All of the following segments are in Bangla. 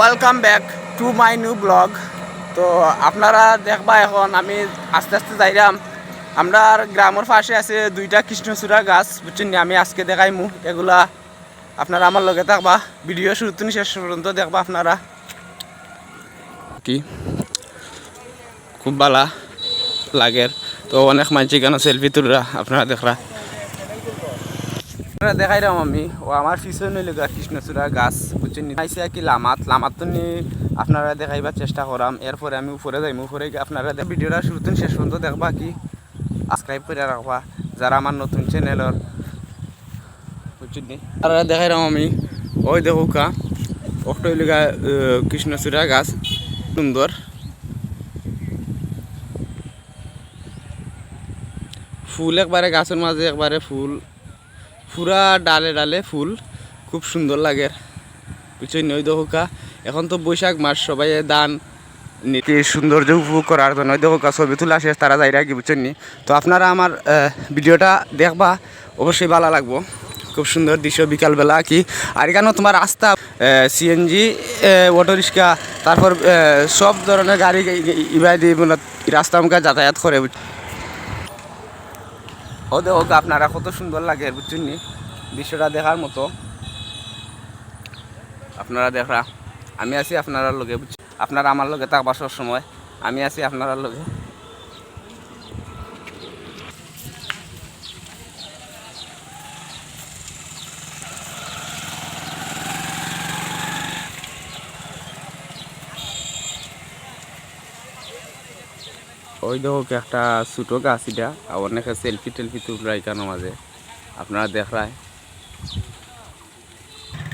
Welcome back to my new blog তো আপনারা দেখবা এখন আমি আস্তে আস্তে যাইলাম আমরা গ্রামের পাশে আছে দুইটা কৃষ্ণচূড়া গাছ, বুঝছেন? আমি আজকে দেখাইমু। এগুলা আপনারা আমার লগে থাকবা। ভিডিও শুরু থেকে শেষ পর্যন্ত দেখবা আপনারা। কি? খুব ভালা লাগের। তো অনেক মানুষ কেন সেলফি তুলরা আপনারা দেখরা। আপনারা দেখাইলাম আমি। ও আমার পিছনে লগা কৃষ্ণচূড়া গাছ, বুঝছেন? আইসি কি লামাত। লামাত তো আপনারা দেখাইবার চেষ্টা করাম। এরপরে আমি উপরে যাইম। উপরে আপনারা ভিডিওটা শুরু শেষ পর্যন্ত দেখবা কি? সাবস্ক্রাইব করে রাখবা, যারা আমার নতুন চ্যানেলের বুঝছেন নি? দেখাইলাম আমি। ওই দেখো কা একটা লগা কৃষ্ণচূড়া গাছ। সুন্দর। ফুল একবারে গাছের মাঝে একবারে ফুল। পুরা ডালে ডালে ফুল, খুব সুন্দর লাগে। বুঝছেন ওই দোকা এখন তো বৈশাখ মাস, সবাই দান সৌন্দর্য উপভোগ করার জন্য দোকা ছবি তোলা শেষ তারা যাই রাখি বুঝছেন তো আপনারা আমার ভিডিওটা দেখবা, অবশ্যই ভালো লাগবো। খুব সুন্দর দৃশ্য বিকালবেলা কি, আর এখানেও তোমার রাস্তা সিএনজি অটো রিক্সা, তারপর সব ধরনের গাড়ি মানে রাস্তা আমাকে যাতায়াত করে। ও দেখো আপনারা কত সুন্দর লাগে, বুঝছেন দৃশ্যটা দেখার মতো। আপনারা দেখা আমি আছি আপনারা লগে, বুঝছেন? আপনারা আমার লগে থাকবা সব সময় আমি আছি আপনারা লগে। ওই দেখো একটা ছোটো গাছ এটা আর অনেকে সেলফি টেলফি তুলরা এখানে মাঝে। আপনারা দেখরায়।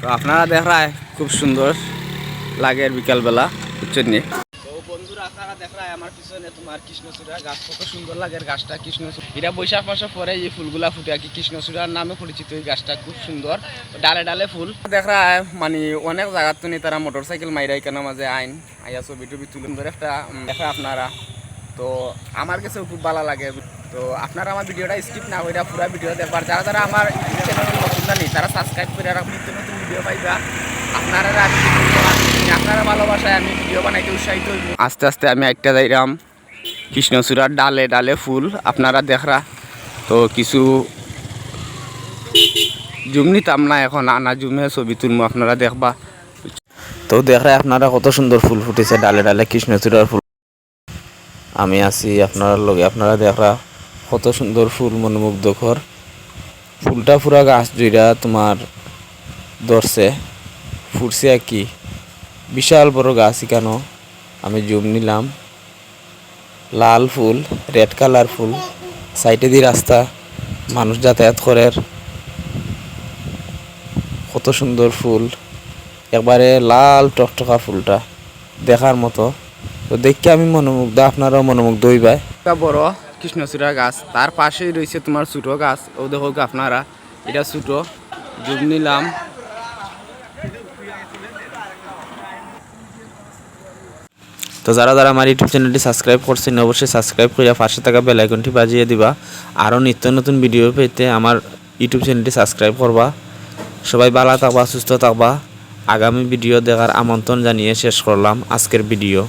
তো আপনারা দেখরায় খুব সুন্দর লাগে বিকালবেলা বুঝছেন নি? তো বন্ধুরা আপনারা দেখরায় আমার পিছনে তোমার কৃষ্ণচূড়া গাছ কত সুন্দর লাগে গাছটা কৃষ্ণচূড়া। এটা বৈশাখ মাসে পরে এই ফুলগুলা ফুটে আর কি কৃষ্ণচূড়ার নামে পরিচিত এই গাছটা খুব সুন্দর। ডালে ডালে ফুল। দেখরায় মানে অনেক জায়গার তারা মোটর সাইকেল মাইরা এখানে মাঝে আইন আইয়া ছবি টবি তুলে একটা দেখা আপনারা। তো আমার কাছেও খুব ভালো লাগে। তো আপনারা আমার ভিডিওটা স্কিপ না করে পুরো ভিডিও দেখবার। যারা যারা আমার ইউটিউব চ্যানেল নতুন জানি, তারা সাবস্ক্রাইব করে রাখুন নিত্য নতুন ভিডিও পাইবা। আপনারা আপনারা ভালোবাসায় আমি ভিডিও বানাইতে উৎসাহিত হইব। আস্তে আস্তে আমি একটা যাইরাম কৃষ্ণচূড়ার ডালে ডালে ফুল, আপনারা দেখরা। তো কিছু জুম নিতাম না এখন, আনা জুমে ছবি তুলবো আপনারা দেখবা। তো দেখরা আপনারা কত সুন্দর ফুল ফুটেছে ডালে ডালে কৃষ্ণচূড়ার ফুল। আমি আছি আপনার লগে। আপনারা দেখরা কত সুন্দর ফুল মনোমুগ্ধকর। ফুলটা পুরা গাছ জুইরা তোমার ধরছে। ফুটছে আর কি। বিশাল বড় গাছ কেন আমি জুম নিলাম। লাল ফুল, রেড কালার ফুল। সাইডে দিয়ে রাস্তা। মানুষ যাতায়াত করে। কত সুন্দর ফুল। একবারে লাল টকটকা ফুলটা। দেখার মতো। তো দেখে আমি মনোমুগ্ধ, আপনারাও মনোমুগ্ধ হইবাই। বড় কৃষ্ণচূড়া গাছ, তার পাশেই রয়েছে তোমার ছোটো গাছ। ও দেখো আপনারা, এটা ছোটো, জুম নিলাম। তো যারা যারা আমার ইউটিউব চ্যানেলটি সাবস্ক্রাইব করছেন, অবশ্যই সাবস্ক্রাইব করে পাশে থাকা বেল আইকনটি বাজিয়ে দিবা। আরও নিত্য নতুন ভিডিও পেতে আমার ইউটিউব চ্যানেলটি সাবস্ক্রাইব করবা। সবাই ভালো থাকবা, সুস্থ থাকবা। আগামী ভিডিও দেখার আমন্ত্রণ জানিয়ে শেষ করলাম আজকের ভিডিও